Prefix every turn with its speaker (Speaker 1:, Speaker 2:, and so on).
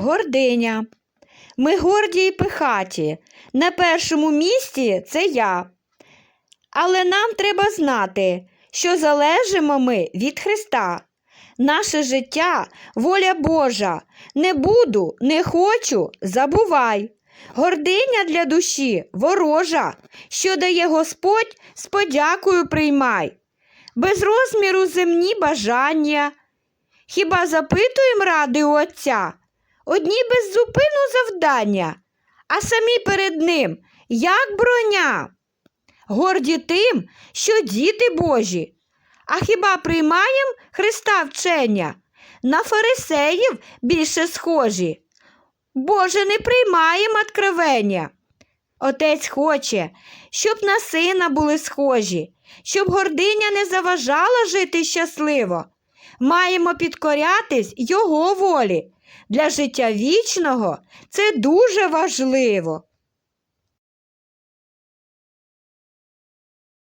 Speaker 1: гординя. Ми горді і пихаті. На першому місці це я. Але нам треба знати, що залежимо ми від Христа. Наше життя воля Божа. Не буду, не хочу, забувай. Гординя для душі ворожа, що дає Господь, з подякою приймай. Без розміру земні бажання. Хіба запитуєм ради у Отця? Одні без зупину завдання, а самі перед ним, як броня. Горді тим, що діти Божі. А хіба приймаєм Христа вчення? На фарисеїв більше схожі. Боже, не приймаєм откровення. Отець хоче, щоб на сина були схожі, щоб гординя не заважала жити щасливо. Маємо підкорятись Його волі. Для життя вічного це дуже важливо.